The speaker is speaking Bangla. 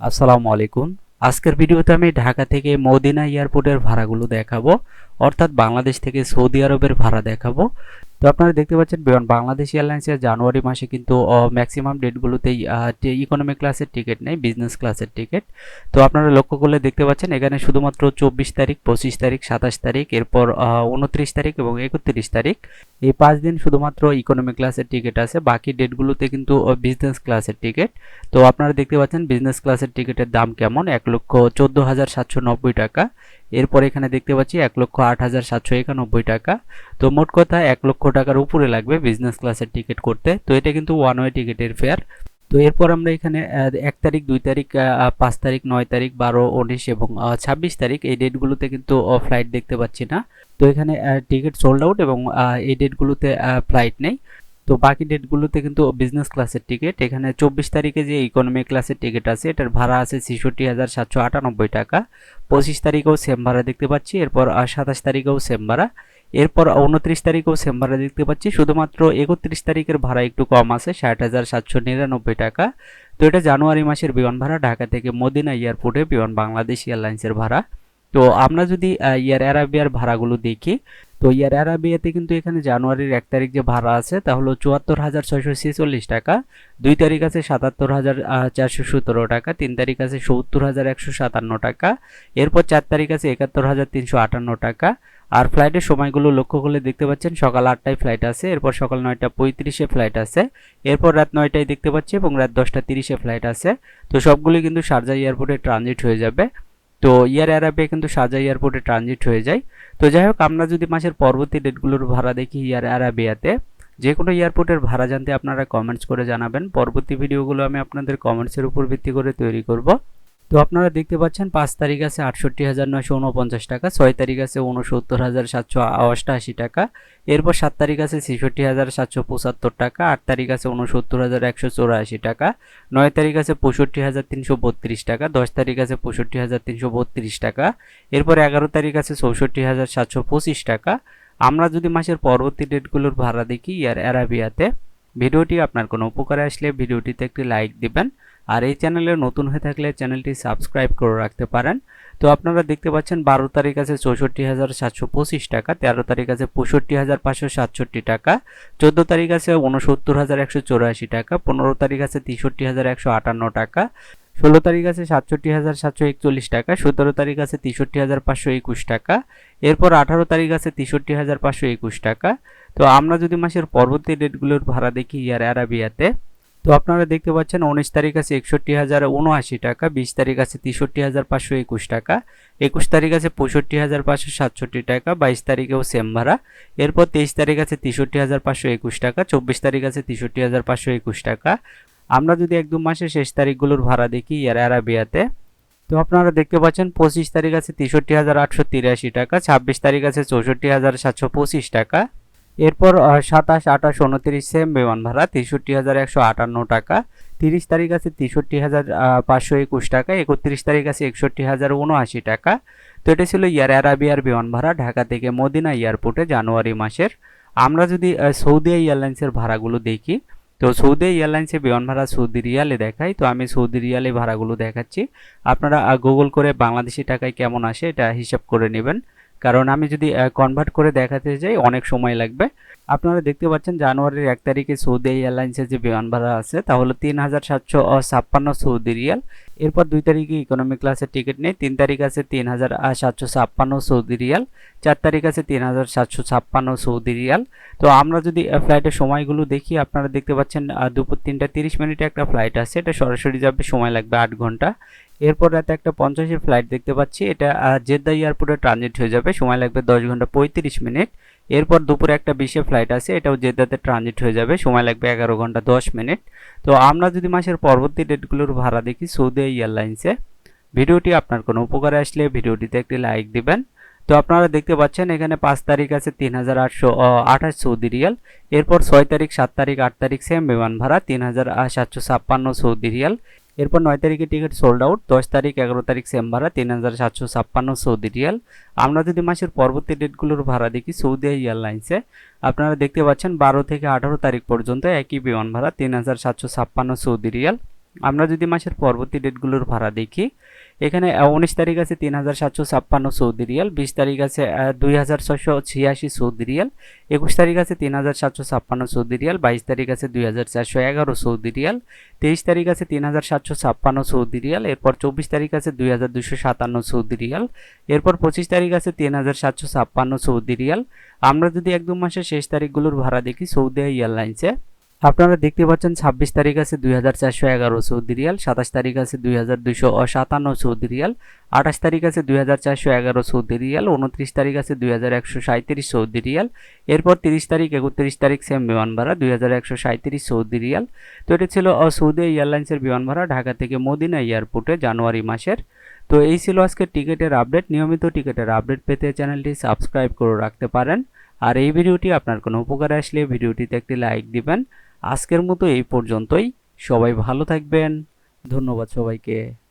আসসালামু আলাইকুম। আজকের ভিডিওতে আমি ঢাকা থেকে মদিনা এয়ারপোর্টের ভাড়াগুলো দেখাবো, অর্থাৎ বাংলাদেশ থেকে সৌদি আরবের ভাড়া দেখাবো। তো আপনারা দেখতে পাচ্ছেন, বিমান বাংলাদেশ এয়ারলাইন্সের জানুয়ারি মাসে কিন্তু ম্যাক্সিমাম ডেটগুলোতেই ইকোনমি ক্লাসের টিকিট নেই বিজনেস ক্লাসের টিকিট তো আপনারা লক্ষ্য করলে দেখতে পাচ্ছেন, এখানে শুধুমাত্র চব্বিশ তারিখ, পঁচিশ তারিখ, সাতাশ তারিখ, এরপর উনত্রিশ তারিখ এবং একত্রিশ তারিখ। এই পাঁচ দিন শুধুমাত্র ইকোনমি ক্লাসের টিকিট আছে, বাকি ডেটগুলোতে কিন্তু বিজনেস ক্লাসের টিকিট তো আপনারা দেখতে পাচ্ছেন বিজনেস ক্লাসের টিকিটের দাম কেমন? এক লক্ষ চোদ্দ হাজার সাতশো নব্বই টাকা। এরপর এখানে দেখতে পাচ্ছি এক লক্ষ আট হাজার সাতশো একানব্বই টাকা। তো মোট কথা এক লক্ষ টাকার উপরে লাগবে বিজনেস ক্লাসের টিকিট করতে। তো এটা কিন্তু ওয়ান ওয়ে টিকিটের ফেয়ার তো এরপর আমরা এখানে এক তারিখ, দুই তারিখ পাঁচ তারিখ, নয় তারিখ, বারো, উনিশ এবং ছাব্বিশ তারিখ এই ডেটগুলোতে কিন্তু ফ্লাইট দেখতে পাচ্ছি না। তো এখানে টিকিট সোল্ড আউট এবং এই ডেটগুলোতে ফ্লাইট নেই। তো বাকি ডেটগুলোতে কিন্তু বিজনেস ক্লাসের টিকিট এখানে চব্বিশ তারিখে যে ইকোনমি ক্লাসের টিকিট আছে, এটার ভাড়া আছে ছেষট্টি হাজার সাতশো আটানব্বই টাকা। পঁচিশ তারিখেও সেম ভাড়া দেখতে পাচ্ছি, এরপর সাতাশ তারিখেও সেম ভাড়া। এরপর উনত্রিশ তারিখেও সেম ভাড়া দেখতে পাচ্ছি, শুধুমাত্র একত্রিশ তারিখের ভাড়া একটু কম আছে, ষাট হাজার সাতশো নিরানব্বই টাকা। তো এটা জানুয়ারি মাসের বিমান ভাড়া, ঢাকা থেকে মদিনা এয়ারপোর্টে বিমান বাংলাদেশ এয়ারলাইন্সের ভাড়া। তো আমরা যদি ইয়ার অ্যারাবিয়ার ভাড়াগুলো দেখি তো ইয়ার অ্যারাবিয়াতে কিন্তু এখানে জানুয়ারির এক তারিখ যে ভাড়া আছে, তা হলো চুয়াত্তর হাজার ছয়শো ছেচল্লিশ টাকা। দুই তারিখ আছে সাতাত্তর হাজার চারশো সতেরো টাকা, তিন তারিখ আছে সত্তর হাজার একশো সাতান্ন টাকা, এরপর চার তারিখ আছে একাত্তর হাজার তিনশো আটান্ন টাকা। আর ফ্লাইটের সময়গুলো লক্ষ্য করলে দেখতে পাচ্ছেন, সকাল আটটায় ফ্লাইট আছে, এরপর সকাল নয়টা পঁয়ত্রিশে ফ্লাইট আছে, এরপর রাত নয়টায় দেখতে পাচ্ছি এবং রাত দশটা তিরিশে ফ্লাইট আছে। তো সবগুলি কিন্তু শারজা এয়ারপোর্টে ট্রানজিট হয়ে যাবে। তো ইয়ার অ্যারাবিয়া কিন্তু সাজা এয়ারপোর্টে ট্রানজিট হয়ে যায়। তো যাই হোক, আমরা যদি মাসের পরবর্তী ডেটগুলোর ভাড়া দেখি ইয়ার অ্যারাবিয়াতে যে কোনো এয়ারপোর্টের ভাড়া জানতে আপনারা কমেন্টস করে জানাবেন। পরবর্তী ভিডিওগুলো আমি আপনাদের কমেন্টসের উপর ভিত্তি করে তৈরি করব। তো আপনারা দেখতে পাচ্ছেন, পাঁচ তারিখ আছে আটষট্টি হাজার নয়শো উনপঞ্চাশ টাকা, ছয় তারিখ আছে উনসত্তর হাজার সাতশো অষ্টাশি টাকা, এরপর সাত তারিখ আছে ছেষট্টি হাজার সাতশো পঁচাত্তর টাকা, আট তারিখ আছে উনসত্তর হাজার একশো চৌরাশি টাকা, নয় তারিখ আছে পঁয়ষট্টি হাজার তিনশো বত্রিশ টাকা, দশ তারিখ আছে পঁয়ষট্টি হাজার তিনশো বত্রিশ টাকা, এরপর এগারো তারিখ আছে চৌষট্টি হাজার সাতশো পঁচিশ টাকা। আমরা যদি মাসের পরবর্তী ডেটগুলোর ভাড়া দেখি, ইয়ার অ্যারাবিয়াতে ভিডিওটি আপনার কোনো উপকারে আসলে ভিডিওটিতে একটি লাইক দিবেন, আর এই চ্যানেলে নতুন হয়ে থাকলে চ্যানেলটি সাবস্ক্রাইব করে রাখতে পারেন। তো আপনারা দেখতে পাচ্ছেন বারো তারিখ আছে চৌষট্টি হাজার সাতশো পঁচিশ টাকা, তেরো তারিখ আছে পঁয়ষট্টি হাজার পাঁচশো সাতষট্টি টাকা, চোদ্দ তারিখ আছে উনসত্তর হাজার একশো চৌরাশি টাকা, পনেরো তারিখ আছে তেষট্টি হাজার একশো আটান্ন টাকা ষোলো তারিখ আছে সাতষট্টি হাজার সাতশো একচল্লিশ টাকা, সতেরো তারিখ আছে তেষট্টি হাজার পাঁচশো একুশ টাকা, এরপর আঠারো তারিখ আছে তেষট্টি হাজার পাঁচশো একুশ টাকা। তো আমরা যদি মাসের পরবর্তী ডেটগুলোর ভাড়া দেখি ইয়ার অ্যারাবিয়াতে তো আপনারা দেখতে পাচ্ছেন উনিশ তারিখ আছে একষট্টি হাজার উনআশি টাকা, বিশ তারিখ আছে তেষট্টি হাজার পাঁচশো একুশ টাকা, একুশ তারিখ আছে পঁয়ষট্টি হাজার পাঁচশো সাতষট্টি টাকা, বাইশ তারিখেও সেম ভাড়া, এরপর তেইশ তারিখ আছে তেষট্টি হাজার পাঁচশো একুশ টাকা, চব্বিশ তারিখ আছে তেষট্টি হাজার পাঁচশো একুশ টাকা আমরা যদি এক দু মাসের শেষ তারিখগুলোর ভাড়া দেখি ইয়ার অ্যারাবিয়াতে তো আপনারা দেখতে পাচ্ছেন পঁচিশ তারিখ আছে তেষট্টি হাজার আটশো তিরাশি টাকা, ছাব্বিশ তারিখ আছে চৌষট্টি হাজার সাতশো পঁচিশ টাকা। এরপর সাতাশ, আঠাশ, উনত্রিশ সেম বিমান ভাড়া, তেষট্টি হাজার একশো আটান্ন টাকা। তিরিশ তারিখ আছে তেষট্টি হাজার পাঁচশো একুশ টাকা, একত্রিশ তারিখ আছে একষট্টি হাজার উনআশি টাকা। তো এটা ছিল ইয়ার অ্যারাবিয়ার বিমান ভাড়া ঢাকা থেকে মদিনা এয়ারপোর্টে জানুয়ারি মাসের। আমরা যদি সৌদি এয়ারলাইন্সের ভাড়াগুলো দেখি তো সৌদি এয়ারলাইন্সে বিমান ভাড়া সৌদি রিয়ালে দেখাই তো আমি সৌদি রিয়ালে ভাড়াগুলো দেখাচ্ছি। আপনারা গুগল করে বাংলাদেশি টাকায় কেমন আসে এটা হিসাব করে নেবেন। কারণ আমি যদি কনভার্ট করে দেখাতে যাই, অনেক সময় লাগবে। আপনারা দেখতে পাচ্ছেন জানুয়ারির এক তারিখে সৌদি এয়ারলাইন্সের যে বিমান ভাড়া আছে, তা হলো তিন হাজার সাতশো ছাপ্পান্ন সৌদি রিয়াল। এরপর দুই তারিখে ইকোনমি ক্লাসের টিকিট নেই, তিন তারিখ আছে তিন হাজার সাতশো ছাপ্পান্ন সৌদি রিয়াল, চার তারিখ আছে তিন হাজার সাতশো ছাপ্পান্ন সৌদি রিয়াল। তো আমরা যদি ফ্লাইটের সময়গুলো দেখি, আপনারা দেখতে পাচ্ছেন দুপুর তিনটা তিরিশ মিনিটে একটা ফ্লাইট আছে এটা সরাসরি যাবে, সময় লাগবে আট ঘণ্টা। এরপর রাতে একটা পঞ্চাশের ফ্লাইট দেখতে পাচ্ছি। এটা জেদ্দা এয়ারপোর্টে ট্রানজিট হয়ে যাবে। সময় লাগবে দশ ঘণ্টা পঁয়ত্রিশ মিনিট। এরপর দুপুরে একটা বিশে ফ্লাইট আছে, এটাও জেদ্দাতে ট্রানজিট হয়ে যাবে। সময় লাগবে এগারো ঘণ্টা দশ মিনিট। তো আমরা যদি মাসের পরবর্তী ডেটগুলোর ভাড়া দেখি সৌদি এয়ারলাইন্সে ভিডিওটি আপনার কোনো উপকারে আসলে ভিডিওটিতে একটি লাইক দিবেন। তো আপনারা দেখতে পাচ্ছেন এখানে পাঁচ তারিখ আছে তিন হাজার আটশো আঠাশ সৌদি রিয়াল। এরপর ছয় তারিখ, সাত তারিখ, আট তারিখ সেম বিমান ভাড়া, তিন হাজার সাতশো ছাপ্পান্ন সৌদি রিয়াল। এরপর নয় তারিখে টিকিট সোল্ড আউট দশ তারিখ, এগারো তারিখ সেম ভাড়া, তিন হাজার সাতশো ছাপ্পান্ন সৌদি রিয়াল। আমরা যদি মাসের পরবর্তী ডেটগুলোর ভাড়া দেখি, সৌদি এয়ারলাইন্সে, আপনারা দেখতে পাচ্ছেন বারো থেকে আঠারো তারিখ পর্যন্ত একই বিমান ভাড়া, তিন হাজার সাতশো ছাপ্পান্ন সৌদি রিয়াল। আমরা যদি মাসের পরবর্তী ডেটগুলোর ভাড়া দেখি, এখানে উনিশ তারিখ আছে তিন হাজার সাতশো ছাপ্পান্ন সৌদি রিয়াল, বিশ তারিখ আছে দুই হাজার ছশো ছিয়াশি সৌদি রিয়াল, একুশ তারিখ আছে তিন হাজার সাতশো ছাপ্পান্ন সৌদি রিয়াল, বাইশ তারিখ আছে দুই হাজার চারশো এগারো সৌদি রিয়াল, তেইশ তারিখ আছে তিন হাজার সাতশো ছাপ্পান্ন সৌদি রিয়াল, এরপর চব্বিশ তারিখ আছে দুই হাজার দুশো সাতান্ন সৌদি রিয়াল, এরপর পঁচিশ তারিখ আছে তিন হাজার সাতশো ছাপ্পান্ন সৌদি রিয়াল। আমরা যদি এক দু মাসের শেষ তারিখগুলোর ভাড়া দেখি সৌদি এয়ারলাইন্সে আপনারা দেখতে পাচ্ছেন ছাব্বিশ তারিখ আছে দুই হাজার চারশো এগারো সৌদি রিয়াল, সাতাশ তারিখ আছে দুই হাজার দুইশো সাতান্ন সৌদি রিয়াল, আঠাশ তারিখ আছে দুই হাজার চারশো এগারো সৌদি রিয়াল, উনত্রিশ তারিখ আছে দুই হাজার একশো সাঁত্রিশ সৌদি রিয়াল, এরপর তিরিশ তারিখ, একত্রিশ তারিখ সেম বিমান ভাড়া, দুই হাজার একশো সাঁত্রিশ সৌদি রিয়াল। তো এটি ছিল সৌদি এয়ারলাইন্সের বিমান ভাড়া ঢাকা থেকে মদিনা এয়ারপোর্টে জানুয়ারি মাসের। তো এই ছিল আজকের টিকিটের আপডেট। নিয়মিত টিকিটের আপডেট পেতে চ্যানেলটি সাবস্ক্রাইব করে রাখতে পারেন। আর এই ভিডিওটি আপনার কোনো উপকারে আসলে ভিডিওটিতে একটি লাইক দিবেন। আজকের মতো এই পর্যন্তই। সবাই ভালো থাকবেন। ধন্যবাদ সবাইকে।